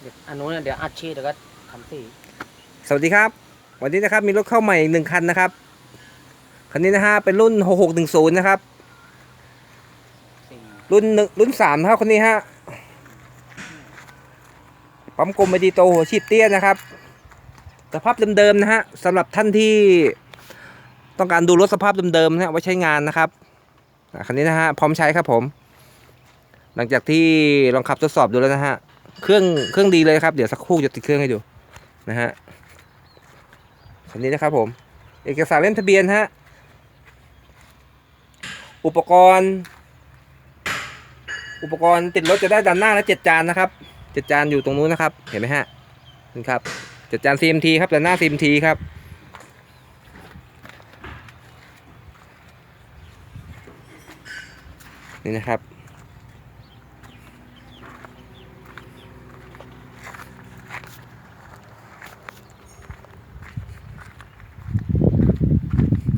เดี๋ยวอันนู้นเนี่ยเดี๋ยวอัดชีดแล้วก็ทำสีสวัสดีครับ วันนี้นะครับมีรถเข้าใหม่อีกหนึ่งคันนะครับ คันนี้นะฮะเป็นรุ่น 6610 นะครับ สีรุ่นหนึ่งรุ่นสามนะครับคันนี้ฮะ ปั๊มกลมไอดีโตหัวฉีดเตี้ยนะครับ สภาพเดิมๆนะฮะสำหรับท่านที่ต้องการดูรถสภาพเดิมๆนะฮะไว้ใช้งานนะครับอะคันนี้นะฮะพร้อมใช้ครับผม หลังจากที่ลองขับทดสอบดูแล้วนะฮะ เครื่องเครื่องดีเลยครับ เดี๋ยวสักครู่จะติดเครื่องให้ดูนะฮะคันนี้นะครับผม เอกสารเล่มทะเบียนฮะ อุปกรณ์ อุปกรณ์ติดรถจะได้ด้านหน้าและเจ็ดจานนะครับเจ็ดจานอยู่ตรงนู้นนะครับ เห็นไหมฮะนี่ครับเจ็ดจาน CMT ครับด้านหน้า CMT ครับนี่นะครับ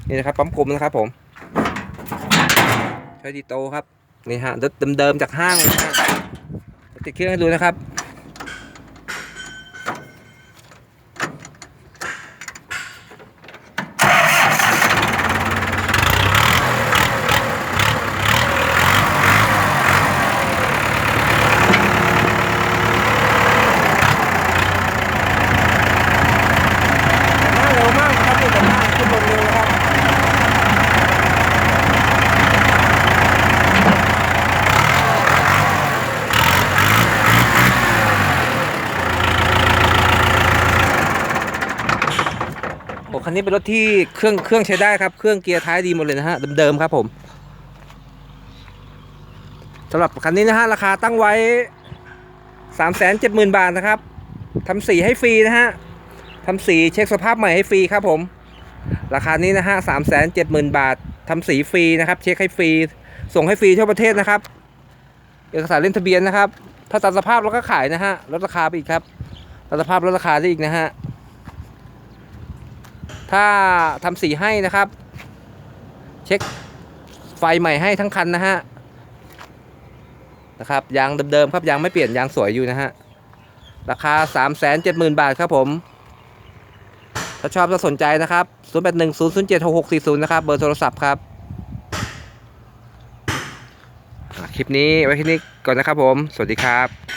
นี่นะครับปั๊มกลมนะครับผมใช้ดีโตครับนี่ฮะรถเดิมๆจากห้างเลยนะติดเครื่องให้ดูนะครับ แต่หน้าเร็วมากนะครับนี่แต่หน้าขึ้นลงเร็วนะครับ โอ้ คันนี้เป็นรถที่เครื่องเครื่องใช้ได้ครับ เครื่องเกียร์ท้ายดีหมดเลยนะฮะเดิมๆครับผมสำหรับคันนี้นะฮะราคาตั้งไว้3 7 0 0 0 0บาทนะครับทำสีให้ฟรีนะฮะทำสีเช็คสภาพใหม่ให้ฟรีครับผม ราคานี้นะฮะ3 7 0 0 0 0บาททำสีฟรีนะครับ เช็คให้ฟรี ส่งให้ฟรีทั่วประเทศนะครับ เอกสารเล่นทะเบียนนะครับ ถ้าตัดสภาพเราก็ขายนะฮะลดราคาไปอีกครับตัดสภาพลดราคาได้อีกนะฮะ ถ้าทำสีให้นะครับ เช็คไฟใหม่ให้ทั้งคันนะฮะนะครับยางเดิมๆครับยางไม่เปลี่ยนยางสวยอยู่นะฮะราคา 3 7 0 0 0 0 บาทครับผม ถ้าชอบก็สนใจนะครับ 0 8 1 0 0 7 6 6 4 0 นะครับ เบอร์โทรศัพท์ครับ คลิปนี้ไว้แค่นี้ก่อนนะครับผม สวัสดีครับ